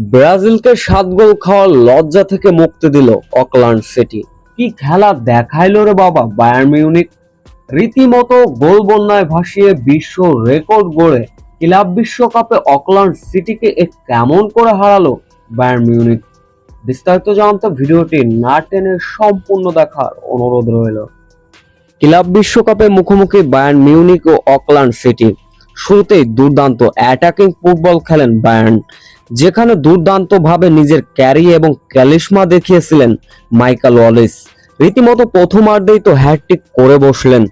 ব্রাজিলকে সাত গোল খাওয়ার লজ্জা থেকে মুক্তি দিল অকল্যান্ড সিটি। কি খেলা দেখাইলো রে বাবা বায়ার মিউনিক? রীতিমতো গোল বন্যায় ভাসিয়ে বিশ্ব রেকর্ড গড়ে ক্লাব বিশ্বকাপে অকল্যান্ড সিটিকে এ কেমন করে হারালো বায়ার মিউনিক? বিস্তারিত জানতে ভিডিওটি না টেনে সম্পূর্ণ দেখার অনুরোধ রইল। ক্লাব বিশ্বকাপে মুখোমুখি বায়ার্ন মিউনিক ও অকল্যান্ড সিটি। শুরুতেই দুর্দান্ত অ্যাটাকিং ফুটবল খেলেন বায়ার্ন, যেখানে দুর্দান্তভাবে নিজের ক্যারি এবং ক্যালিশমা দেখিয়েছিলেন মাইকেল ওয়ালিস। রীতিমতো প্রথমার্ধেই তো হ্যাটট্রিক করে বসলেন।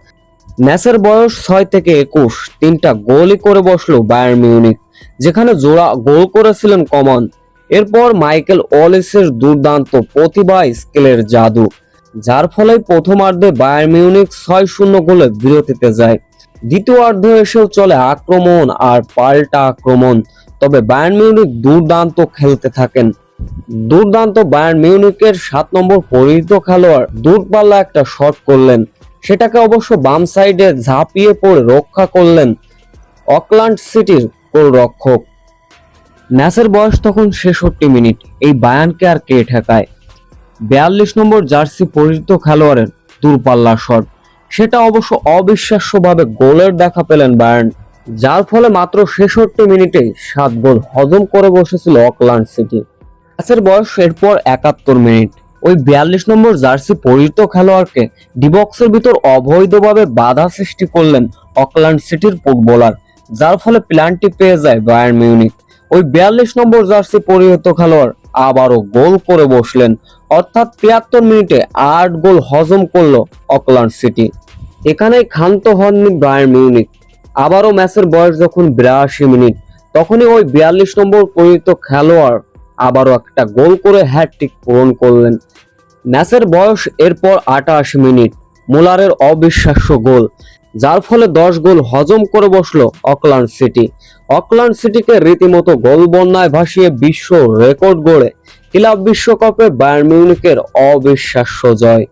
ম্যাচের বয়স ছয় থেকে একুশ, তিনটা গোলই করে বসল বায়ার মিউনিক যেখানে জোড়া গোল করেছিলেন কমন। এরপর মাইকেল ওয়ালিসের দুর্দান্ত প্রতিভা স্কেলের জাদু, যার ফলে প্রথমার্ধে বায়ার মিউনিক ছয় শূন্য গোলে বিরতিতে যায়। দ্বিতীয়ার্ধ এসেও চলে আক্রমণ আর পাল্টা আক্রমণ। তবে বায়ার্ন মিউনিক দুর্দান্ত খেলতে থাকেন। দুর্দান্ত বায়ার্ন মিউনিকের সাত নম্বর পরিহিত খেলোয়াড় দূরপাল্লা একটা শট করলেন। সেটাকে অবশ্য বাম সাইডে ঝাঁপিয়ে পড়ে রক্ষা করলেন অকল্যান্ড সিটির গোলরক্ষক। ম্যাচের বয়স তখন ছেষট্টি মিনিট। এই বায়ানকে আর কে ঠেকায়? বিয়াল্লিশ নম্বর জার্সি পরিচিত খেলোয়াড়ের দূরপাল্লা শট। সেটা অবশ্য অবিশ্বাস্যভাবে গোলের দেখা পেলেন বায়ার্ন, যার ফলে মাত্র ছেষট্টি মিনিটে সাত গোল হজম করে বসেছিল অকল্যান্ড সিটি। ম্যাচের বয়স এরপর একাত্তর মিনিট। ওই বিয়াল্লিশ নম্বর জার্সি পরিচিত খেলোয়াড়কে ডিবক্সের ভিতর অবৈধভাবে বাধা সৃষ্টি করলেন অকল্যান্ড সিটির ফুটবলার, যার ফলে প্ল্যানটি পেয়ে যায় বায়ার্ন মিউনিক ওই বিয়াল্লিশ নম্বর জার্সি পরিহিত খেলোয়াড় আবারও গোল করে বসলেন। অর্থাৎ তিয়াত্তর মিনিটে আট গোল হজম করল অকল্যান্ড সিটি। এখানেই ক্ষান্ত হননি বায়ার্ন মিউনিক আবারও ম্যাচের বয়স যখন বিরাশি মিনিট, তখনই ওই বিয়াল্লিশ নম্বর পরিহিত খেলোয়াড় আবারও একটা গোল করে হ্যাটট্রিক পূরণ করলেন। ম্যাচের বয়স এরপর আটাশ মিনিট, মুলারের অবিশ্বাস্য গোল। যার ফলে দশ গোল হজম করে বসল অকল্যান্ড সিটি। অকল্যান্ড সিটিকে রীতিমতো গোল বন্যায় ভাসিয়ে বিশ্ব রেকর্ড গড়ে ক্লাব বিশ্বকাপে বায়ার্ন মিউনিকের অবিশ্বাস্য জয়।